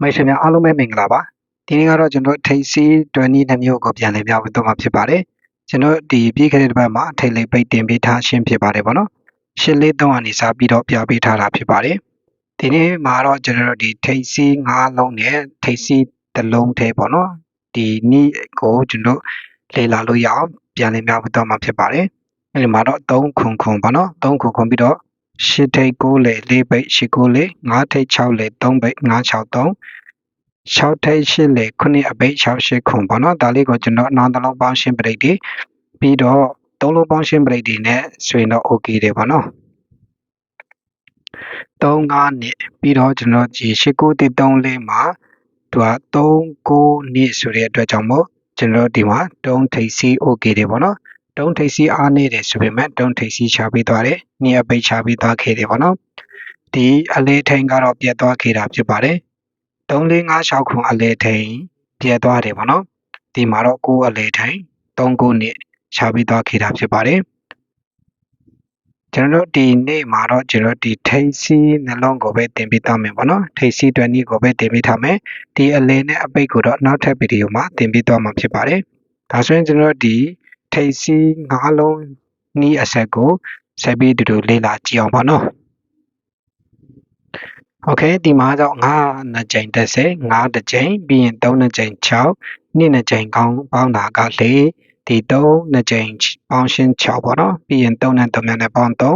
မိတ်ဆွေများအားလုံးပဲမင်္ဂလာပါဒီနေ့ကတော့ကျွန်တော်ထိပ်စီး20နှစ်မျိုးကိုပြန်လည်ပြပေးတော့မှာဖြစ်ပါတယ်ကျွန်တော်ဒီပြီးခဲ့တဲ့တစ်ပတ်မှာထိပ်လေးပိတ်တင်ပေးထားရှင်းဖြစ်ပါတယ်ဗောနော်ရှင်းလေး3ကနေစပြီးတော့ပြပေးထားတာဖြစ်ပါတယ်ဒီနေ့မှာတော့ကျွန်တော်တို့ဒီထိပ်စီး5လုံးနဲ့ထိပ်စီးတစ်လုံးထဲဗောနော်ဒီနီးကိုကျွန်တော်လေ့လာလို့ရအောင်ပြန်လည်ပြပေးတော့မှာဖြစ်ပါတယ်အဲဒီမှာတော့3ခုခုဗောနော်3ခုခုပြီးတော့ ရှစ်ထိပ်9လေ4ပိတ်ရှစ်9လေ5ထိပ်6လေ3ပိတ်5 6 3 6ထိပ်8လေ9အပိတ်6 8ခုပေါ့နော်ဒါလေးကိုကျွန်တော်နောက်တစ်လုံးပေါင်းရှင်းပရိတ်တွေပြီးတော့သုံးလုံးပေါင်းရှင်းပရိတ်တွေနဲ့ဆိုရင်တော့ okay တယ်ပေါ့နော်3 5နှစ်ပြီးတော့ကျွန်တော်ဒီ8 9တိ3လေးမှာသူက3 9နှစ်ဆိုတဲ့အတွက်ကြောင့်မို့ကျွန်တော်ဒီမှာတုံးထိပ်စီ okay တယ်ပေါ့နော် တုံးထိပ်စီအားနေတယ်ဆိုပေမဲ့တုံးထိပ်စီချပေးသွားတယ်။ညအပိတ်ချပေးသွားခဲ့တယ်ပေါ့နော်။ဒီအလေးထိန်ကတော့ပြတ်သွားခဲ့တာဖြစ်ပါတယ်။3 4 5 6ခုအလေးထိန်ပြတ်သွားတယ်ပေါ့နော်။ဒီမှာတော့9အလေးထိန်3ခုနှစ်ချပေးသွားခဲ့တာဖြစ်ပါတယ်။ကျွန်တော်တို့ဒီနေ့မှာတော့ကျွန်တော်ဒီထိပ်စီနှလုံးကိုပဲတင်ပေးသွားမယ်ပေါ့နော်ထိပ်စီတွဲနည်းကိုပဲတင်ပေးထားမယ်ဒီအလင်းနဲ့အပိတ်ကိုတော့နောက်ထပ်ဗီဒီယိုမှာတင်ပေးသွားမှာဖြစ်ပါတယ်ဒါဆိုရင်ကျွန်တော်ဒီ ထိပ်စီငါးလုံးနီးအဆက်ကိုဆက်ပြီးတူတူလေ့လာကြည့်အောင်ပေါ့နော်โอเคဒီမှာတော့9နှစ်ကြိမ်တက်စေ9တစ်ကြိမ်ပြီးရင်3နှစ်ကြိမ်6နှစ်နှစ်ကြိမ်ကောင်းပေါင်းတာက4ဒီ3နှစ်ကြိမ်ပေါင်းရှင်း6ပေါ့နော်ပြီးရင်3နဲ့3နဲ့ပေါင်း3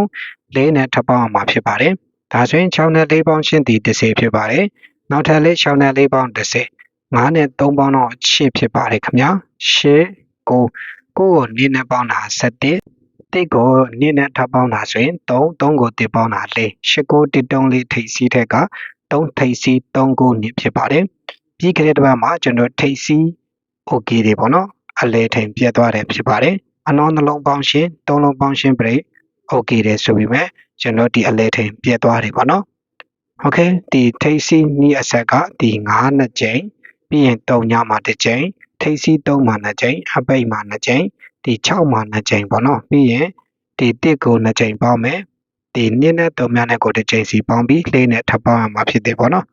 4နဲ့ထပ်ပေါင်းအောင်မှာဖြစ်ပါတယ်ဒါဆိုရင်6နဲ့4ပေါင်းရှင်းဒီ10ဖြစ်ပါတယ်နောက်ထပ်လေး6နဲ့4ပေါင်း10 5နဲ့3ပေါင်းတော့8ဖြစ်ပါတယ်ခင်ဗျာ8 9 9ကိုနေနဲ့ပေါင်းတာ7တစ်ကိုနင်းနဲ့ထပ်ပေါင်းတာဆိုရင်3 3ကိုတစ်ပေါင်းတာ4 8ကိုတစ်တုံးလေးထိပ်စီးထက်က3ထိပ်စီး3ကိုနစ်ဖြစ်ပါတယ်ပြီးခဲ့တဲ့တစ်ပတ်မှာကျွန်တော်ထိပ်စီး okay တွေပေါ့နော်အလဲထိန်ပြတ်သွားတယ်ဖြစ်ပါတယ်အနောနှလုံးပေါင်းရှင်းသုံးလုံးပေါင်းရှင်း break okay တယ်ဆိုပြီးမဲ့ကျွန်တော်ဒီအလဲထိန်ပြတ်သွားတယ်ပေါ့နော်โอเคဒီထိပ်စီးနီးအဆက်ကဒီ9နှစ်ကြိမ်ပြီးရင်3ညမှာတစ်ကြိမ် ထိပ်စီး3မှာ2ကြိမ်အပိတ်မှာ2ကြိမ်ဒီ6မှာ2ကြိမ်ပေါ့နော်ပြီးရင်ဒီ1ကို2ကြိမ်ပေါင်းမယ်ဒီ2နဲ့3များနဲ့ကိုတစ်ကြိမ်စီပေါင်းပြီးလေးနဲ့ထပ်ပေါင်းရမှာဖြစ်တယ်ပေါ့နော်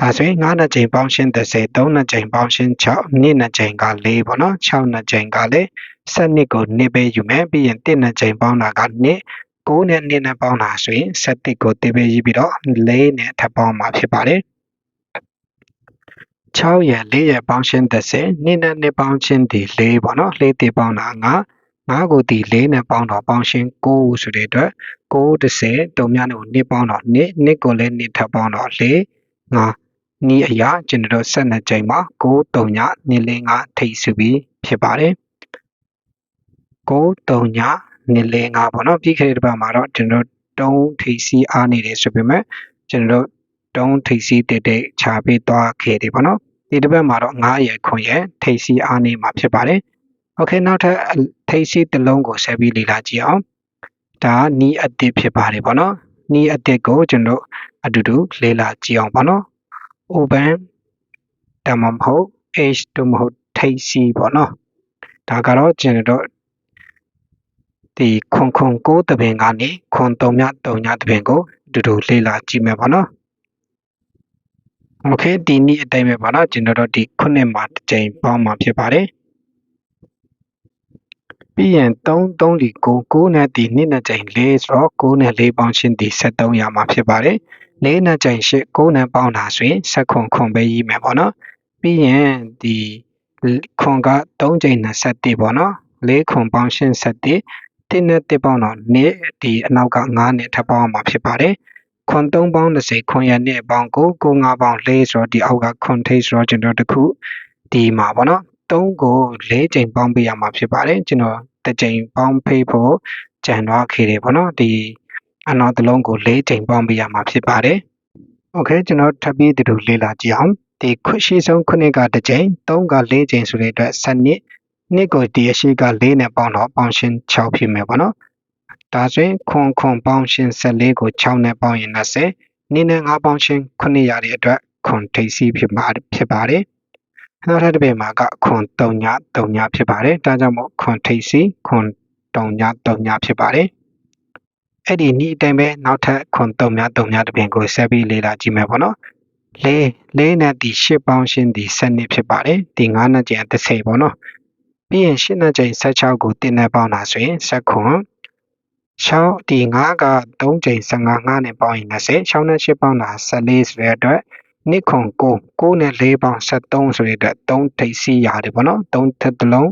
ဒါဆိုရင်9နှစ်ကြိမ်ပေါင်းရှင်း30 3နှစ်ကြိမ်ပေါင်းရှင်း6နှစ်နှစ်ကြိမ်က4ပေါ့နော်6နှစ်ကြိမ်ကလည်း7နှစ်ကိုနှစ်ပဲယူမယ်ပြီးရင်1နှစ်ကြိမ်ပေါင်းတာကနှစ်9နဲ့2နဲ့ပေါင်းတာဆိုရင်7ကိုတစ်ပဲယူပြီးတော့4နဲ့ထပ်ပေါင်းမှာဖြစ်ပါတယ် 6ရက်4ရက်ပေါင်းရှင်း30နှစ်နဲ့နှစ်ပေါင်းရှင်းဒီ4ပေါ့နော်4တိပေါင်းတာ9 5ကိုဒီ4နဲ့ပေါင်းတော့ပေါင်းရှင်း9ဆိုတဲ့အတွက်9 30တုံများနဲ့ကိုနှစ်ပေါင်းတော့နှစ်နှစ်ကိုလည်းနှစ်ထပ်ပေါင်းတော့4 5နီးအရာကျွန်တော်တို့12ကြိမ်မှာ9 3ညနှစ်လေး5ထိပ်စုပြီးဖြစ်ပါတယ်9 3ညနှစ်လေး5ပေါ့နော်ပြီးခဲ့တဲ့ပတ်မှာတော့ကျွန်တော်တုံးထိပ်စီအားနေတယ်ဆိုပေမဲ့ကျွန်တော်တို့ တုံးထိပ်စီတက်တက်ခြာပေးသွားခဲ့တယ်ပေါ့နော်ဒီတစ်ပတ်မှာတော့9ရယ်ခွန်ရယ်ထိပ်စီအားနေမှာဖြစ်ပါတယ်โอเคနောက်ထပ်ထိပ်စီတစ်လုံးကိုဆက်ပြီးလေ့လာကြည့်အောင်ဒါနီးအတစ်ဖြစ်ပါတယ်ပေါ့နော်နီးအတစ်ကိုကျွန်တော်အတူတူလေ့လာကြည့်အောင်ပေါ့နော် open ဒါမှမဟုတ် h တို့မဟုတ်ထိပ်စီပေါ့နော်ဒါကတော့ကျွန်တော်ဒီခွန်ခွန်ကိုတပင်ကနေခွန်3မြ3ညတပင်ကိုအတူတူလေ့လာကြည့်မယ်ပေါ့နော် โอเคဒီနေ့အတိုင်းပဲပါနော်ကျွန်တော်တို့ဒီခုနှစ်မှာတစ်ချိန်ပေါင်းမှာဖြစ်ပါတယ်ပြီးရင်3 3ဒီ9 9နဲ့ဒီနှစ်နဲ့ချိန်4ဆိုတော့9နဲ့4ပေါင်းရှင်းဒီ73ရမှာဖြစ်ပါတယ်4နဲ့ချိန်8 9နဲ့ပေါင်းတာဆိုရင်7ခွန်ခွန်ပဲရေးမယ်ပေါ့နော်ပြီးရင်ဒီခွန်က3ချိန်21ပေါ့နော်4ခွန်ပေါင်းရှင်း7တင်းနဲ့တစ်ပေါင်းတော့နေ့ဒီအနောက်က9နဲ့ထပ်ပေါင်းမှာဖြစ်ပါတယ် ခွန်3ပေါင်း20ခွန်ရနှစ်ပေါင်းကိုကို9ပေါင်း4ဆိုတော့ဒီအောက်ကခွန်ထိတ်ဆိုတော့ကျွန်တော်တခုဒီမှာပေါ့နော်3ကို4ချိန်ပေါင်းပေးရမှာဖြစ်ပါတယ်ကျွန်တော်တစ်ချိန်ပေါင်းပေးဖို့ကြံသွားခဲ့တယ်ပေါ့နော်ဒီအနောက်တလုံးကို၄ချိန်ပေါင်းပေးရမှာဖြစ်ပါတယ်။ Okay ကျွန်တော်ထပ်ပြီးဒီလိုလေ့လာကြည့်အောင်ဒီခွရှိဆုံးခုနှစ်ကတစ်ချိန်၃က၄ချိန်ဆိုတဲ့အတွက်စနစ်နှစ်ကိုဒီအရှိက၄နဲ့ပေါင်းတော့ပေါင်းရှင်6ဖြစ်မယ်ပေါ့နော် ဒါဆိုရင်ခွန်ခွန်ပေါင်းရှင်း14ကို6နဲ့ပေါင်းရင်20နှစ်နဲ့5ပေါင်းရှင်း9ရတဲ့အတွက်ခွန်ထိပ်စီးဖြစ်ပါဖြစ်ပါတယ်နောက်ထပ်တစ်ပေမှာကခွန်3ည3ညဖြစ်ပါတယ်ဒါကြောင့်မို့ခွန်ထိပ်စီခွန်3ည3ညဖြစ်ပါတယ်အဲ့ဒီနေ့အတိုင်းပဲနောက်ထပ်ခွန်3ည3ညတစ်ပြင်ကိုဆက်ပြီးလေ့လာကြည့်မယ်ပေါ့နော်လေးလေးနဲ့ဒီရှစ်ပေါင်းရှင်းဒီစနစ်ဖြစ်ပါတယ်ဒီ9နဲ့ကျန်30ပေါ့နော်ပြီးရင်ရှစ်နဲ့ကျန်16ကိုတင်းနဲ့ပေါင်းတာဆိုရင်16ခွန် 6ဒီ9က3ချိန်15 9နဲ့ပေါင်းရင်20 6နဲ့8ပေါင်းတာ14ဆိုတဲ့အတွက်2ခွန်9 9နဲ့4ပေါင်း73ဆိုတဲ့အတွက်3ထိပ်စီးရတယ်ပေါ့နော်3ထပ်တစ်လုံး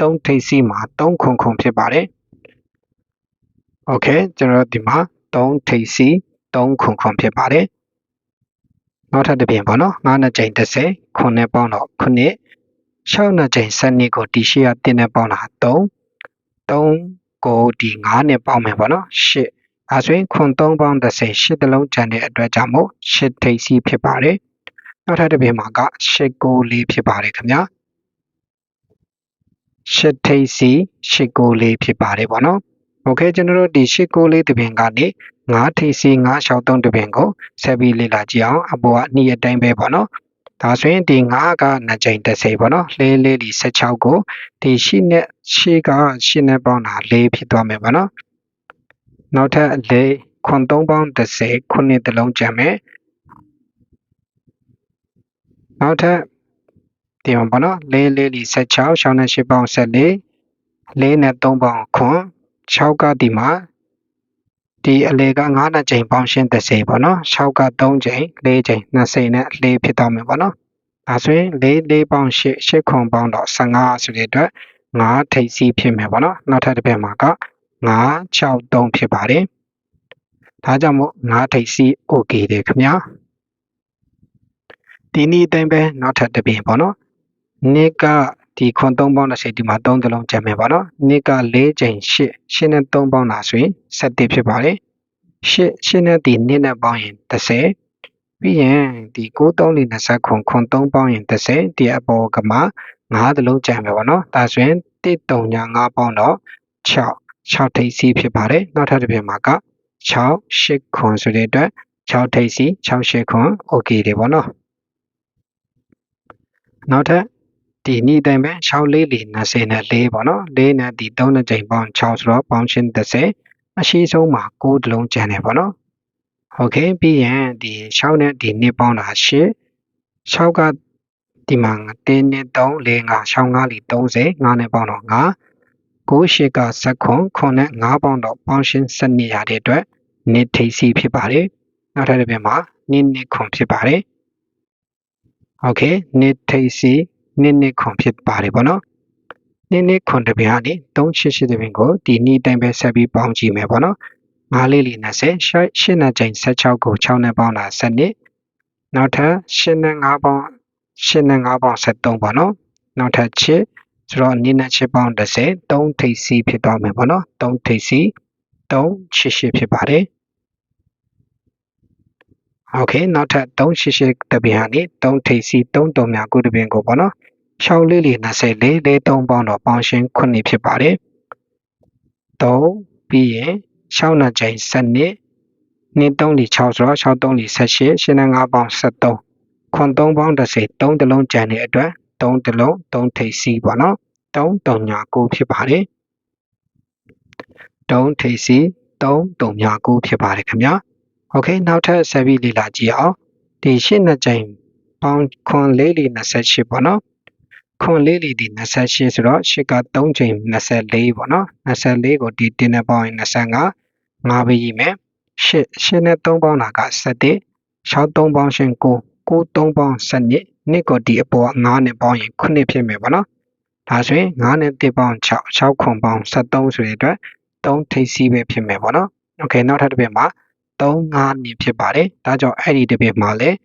3ထိပ်စီးမှာ3ခွန်ခွန်ဖြစ်ပါတယ်โอเคကျွန်တော်ဒီမှာ3ထိပ်စီး3ခွန်ခွန်ဖြစ်ပါတယ်နောက်ထပ်တစ်ပြင်ပေါ့နော်9နဲ့ချိန်30ခုနဲ့ပေါင်းတော့ခုနှစ်6နဲ့ချိန်7ကိုတီရှိရတင်းနဲ့ပေါင်းတာ3 3 ကိုဒီ9နဲ့ပေါင်းမယ်ပေါ့နော်8အဲဆိုရင်ခွန်3ပေါင်း30 8တလုံးကျန်တဲ့အတွက်ကြောင့်မို့8ထိပ်စီဖြစ်ပါတယ်နောက်ထပ်တစ်ပြင်မှာက8ကို4ဖြစ်ပါတယ်ခင်ဗျာ8ထိပ်စီ8ကို4ဖြစ်ပါတယ်ပေါ့နော်โอเคကျွန်တော်တို့ဒီ8ကို4တပင်ကနေ9ထိပ်စီ9ရှောက်3တပင်ကိုဆက်ပြီးလေ့လာကြည့်အောင်အပေါ်ကနှစ်အတိုင်းပဲပေါ့နော် ဒါဆိုရင်ဒီ9က2ချိန်30ပေါ့နော်လေးလေးဒီ16ကိုဒီရှိနဲ့ရှိကရှိနဲ့ပေါင်းတာ4ဖြစ်သွားမယ်ပေါ့နော်နောက်ထပ်4ခွန်3ပေါင်း30ခုနှစ်တလုံးကျန်မယ်နောက်ထပ်ဒီမှာပေါ့နော်4လေးဒီ16 6နဲ့8ပေါင်း14 4နဲ့3ပေါင်းခွန်6ကဒီမှာ ဒီအလေက9နဲ့ချိန်ပေါင်းရှင်း30ပေါ့နော်6က3ချိန်4ချိန်20နဲ့4ဖြစ်သွားမယ်ပေါ့နော်ဒါဆိုရင်4 4ပေါင်း8 8ခွန်ပေါင်းတော့15ဆိုတဲ့အတွက်9ထိပ်စီးဖြစ်မယ်ပေါ့နော်နောက်ထပ်တစ်ပတ်မှာက9 6 3ဖြစ်ပါတယ်ဒါကြောင့်မို့9ထိပ်စီး okay တယ်ခင်ဗျာဒီနည်းအတိုင်းပဲနောက်ထပ်တစ်ပြင်ပေါ့နော်နှစ်က ဒီခွန်3ပေါင်း30ဒီမှာ3တလုံးကျန်မယ်ပေါ့နော်နှစ်က4ချိန်8 8နဲ့3ပေါင်းတာဆိုရင်7ဖြစ်ပါတယ်8 8နဲ့ဒီနှစ်နဲ့ပေါင်းရင်30ပြီးရင်ဒီ9 3 20ခွန်ခွန်3ပေါင်းရင်30ဒီအပေါ်ကမှ9တလုံးကျန်မယ်ပေါ့နော်ဒါဆိုရင်1 3ည5ပေါင်းတော့6 6ထိပ်စီးဖြစ်ပါတယ်နောက်ထပ်တစ်ပြင်မှာက6 8ခွန်ဆိုတဲ့အတွက်6ထိပ်စီး6 8ခွန် okay တယ်ပေါ့နော်နောက်ထပ် ဒီနေ့တိုင်းပဲ6လေးလီ20နဲ့4ပေါ့နော်4နဲ့ဒီ3နဲ့ချိန်ပေါင်း6ဆိုတော့ပေါင်းချင်း30အရှိဆုံးမှာ9တလုံးကျန်တယ်ပေါ့နော်โอเคပြီးရင်ဒီ6နဲ့ဒီနှစ်ပေါင်းတာ8 6ကဒီမှာ1နဲ့3 4 5 6 5လီ30 5နဲ့ပေါင်းတော့5 9 8က7ခွန်ခွန်နဲ့5ပေါင်းတော့ပေါင်းရှင်း7နေရတဲ့အတွက်နှစ်ထိပ်စီဖြစ်ပါတယ်နောက်ထပ်တစ်ပြန်မှာနှစ်နှစ်ခွန်ဖြစ်ပါတယ်โอเคနှစ်ထိပ်စီ နှစ်နှစ်ခွန်ဖြစ်ပါတယ်ဗောနော်နှစ်နှစ်ခွန်တပင်ကနေ388တပင်ကိုဒီနေ့တိုင်းပဲဆက်ပြီးပေါင်းကြည့်မယ်ဗောနော်5လေးလေး20 8နဲ့ချိန်16ကို6နဲ့ပေါင်းတာ7နှစ်နောက်ထပ်8နဲ့5ပေါင်း8နဲ့5ပေါင်း73ဗောနော်နောက်ထပ်ချစ်ဆိုတော့2နဲ့7ပေါင်း30 3ထိပ်စီဖြစ်သွားမယ်ဗောနော်3ထိပ်စီ388ဖြစ်ပါတယ်โอเคနောက်ထပ်388တပင်ကနေ3ထိပ်စီ3တုံများကုတပင်ကိုပေါ့နော် 6လေးလေး24လေး3ပေါင်းတော့ပေါင်းရှင်း9ဖြစ်ပါတယ်3ပြီးရင်6နှစ်ချိန်7နှစ်နှစ်3လီ6ဆိုတော့6 3လီ18ရှင်းနဲ့5ပေါင်း73ခွန်3ပေါင်း30 3တလုံးကျန်တဲ့အတွက်3တလုံး3ထိပ်စီပေါ့နော်3 3ညာ9ဖြစ်ပါတယ်3ထိပ်စီ3 3ညာ9ဖြစ်ပါတယ်ခင်ဗျာโอเคနောက်ထပ်ဆက်ပြီးလေ့လာကြည့်အောင်ဒီရှင်းနှစ်ချိန်ပေါင်းခွန်လေးလီ28ပေါ့နော် ခွန်လေးလီဒီ28ဆိုတော့ရှစ်က3ချိန်24ပေါ့နော်24ကိုဒီတင်းနဲ့ပေါင်းရင်25 5ပဲရေးမယ်ရှစ်ရှစ်နဲ့3ပေါင်းတာက7 6 3ပေါင်းရှင်9 9 3ပေါင်း7နှစ်နှစ်ကိုဒီအပေါ်9နဲ့ပေါင်းရင်9ဖြစ်မယ်ပေါ့နော်ဒါဆိုရင်9နဲ့1ပေါင်း6 6ခွန်ပေါင်း73ဆိုတဲ့အတွက်3ထိပ်စီးပဲဖြစ်မယ်ပေါ့နော်โอเคနောက်ထပ်တစ်ပြမှာ3 5နှစ်ဖြစ်ပါတယ်ဒါကြောင့်အဲ့ဒီတစ်ပြမှာလည်း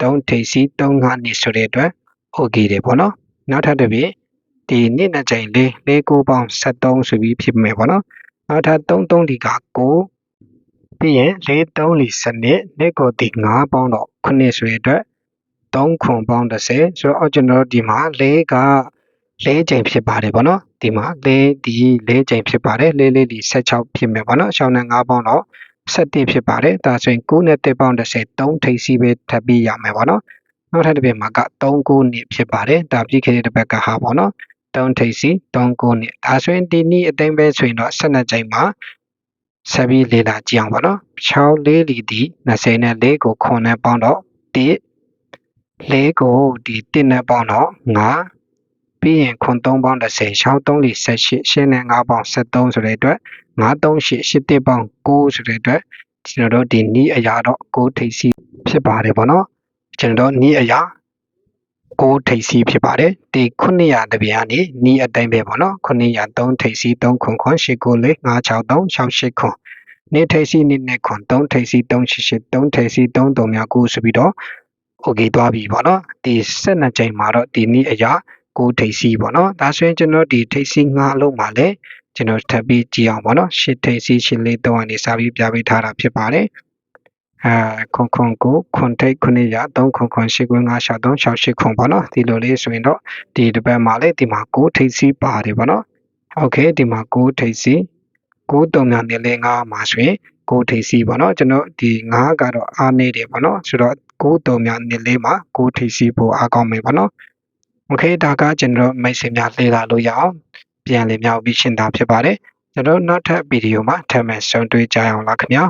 3ထိပ်စီး3 5နှစ်ဆိုတဲ့အတွက် okay တယ်ပေါ့နော် နောက်ထပ်တစ်ပြည့်ဒီနှစ်နှစ်ချိန်လေးလေးကိုပေါင်း73ဆိုပြီးဖြစ်မယ်ပေါ့နော်နောက်ထပ်33ဒီက9ပြီးရင်4 3လီစနစ်နှစ်ကိုဒီ9ပေါင်းတော့9ဆိုတဲ့အတွက်3ခွန်ပေါင်း30ဆိုတော့ကျွန်တော်ဒီမှာ4က4ချိန်ဖြစ်ပါတယ်ပေါ့နော်ဒီမှာ4ဒီ4ချိန်ဖြစ်ပါတယ်4လေးဒီ16ဖြစ်မယ်ပေါ့နော်ရှောင်းနဲ့9ပေါင်းတော့17ဖြစ်ပါတယ်ဒါဆိုရင်9နဲ့1ပေါင်း30 3ထိပ်စီးပဲထပ်ပြီးရမယ်ပေါ့နော် နောက်ထပ်တစ်ပြမှာက3ခုနှစ်ဖြစ်ပါတယ်ဒါပြည့်ခဲ့တဲ့တစ်ပတ်ကဟာပေါ့နော်3ထိပ်စီ3ခုနှစ်ဒါဆိုရင်ဒီနည်းအတိုင်းပဲဆိုရင်တော့12ကြိမ်မှာဆက်ပြီးလေ့လာကြည့်အောင်ပေါ့နော်6လေးလီဒီ20နဲ့4ကိုခွန်နဲ့ပေါင်းတော့1လေးကိုဒီ1နဲ့ပေါင်းတော့9ပြီးရင်ခွန်3ပေါင်း30 6 3 4 18ရှင်းနဲ့9ပေါင်း73ဆိုတဲ့အတွက်9 3 8 8 1ပေါင်း9ဆိုတဲ့အတွက်ကျွန်တော်တို့ဒီနီးအရာတော့9ထိပ်စီဖြစ်ပါတယ်ပေါ့နော် ကျွန်တော်တို့နီးအရာ9ထိပ်စီဖြစ်ပါတယ်ဒီ900တပြားကနေနီးအတိုင်းပဲပေါ့နော်900 3ထိပ်စီ3ခွန်ခွန်8 9 4 5 6 3 6 8ခွန်နေထိပ်စီနေနဲ့ခွန်3ထိပ်စီ3 8 8 3ထိပ်စီ3 3များ9ဆိုပြီးတော့ okay သွားပြီပေါ့နော်ဒီ12ချိန်မှာတော့ဒီနေ့အရာကိုထိပ်စီပေါ့နော်ဒါဆိုရင်ကျွန်တော်ဒီထိပ်စီ9အလုံးမှာလည်းကျွန်တော်ထပ်ပြီးကြည့်အောင်ပေါ့နော်ရှစ်ထိပ်စီရှစ်လေး3ကနေစပြီးပြပေးထားတာဖြစ်ပါတယ်အဲ ခွန်ခွန်ကိုခွန်ထိပ်ခုနှစ်ရ3ခွန်ခွန်8ခွန်5 6 3 6 8ခွန်ပေါ့နော်ဒီလိုလေးဆိုရင်တော့ဒီတစ်ပတ်မှာလည်းဒီမှာ9ထိပ်စီပါတယ်ပေါ့နော်โอเคဒီမှာ9ထိပ်စီ9တုံများနေလေ9မှာဆိုရင်ကိုထိပ်စီပေါ့နော်ကျွန်တော်ဒီ9ကတော့အားနေတယ်ပေါ့နော်ဆိုတော့9တုံများနေလေးမှာကိုထိပ်စီဖို့အားကောင်းမယ်ပေါ့နော်โอเคဒါကကျွန်တော်မိတ်ဆွေများလေ့လာလို့ရအောင်ပြန်လည်မြောက်ပြီးရှင်းတာဖြစ်ပါတယ်ကျွန်တော်နောက်ထပ်ဗီဒီယိုမှာထပ်မံဆုံတွေ့ကြအောင်လားခင်ဗျာ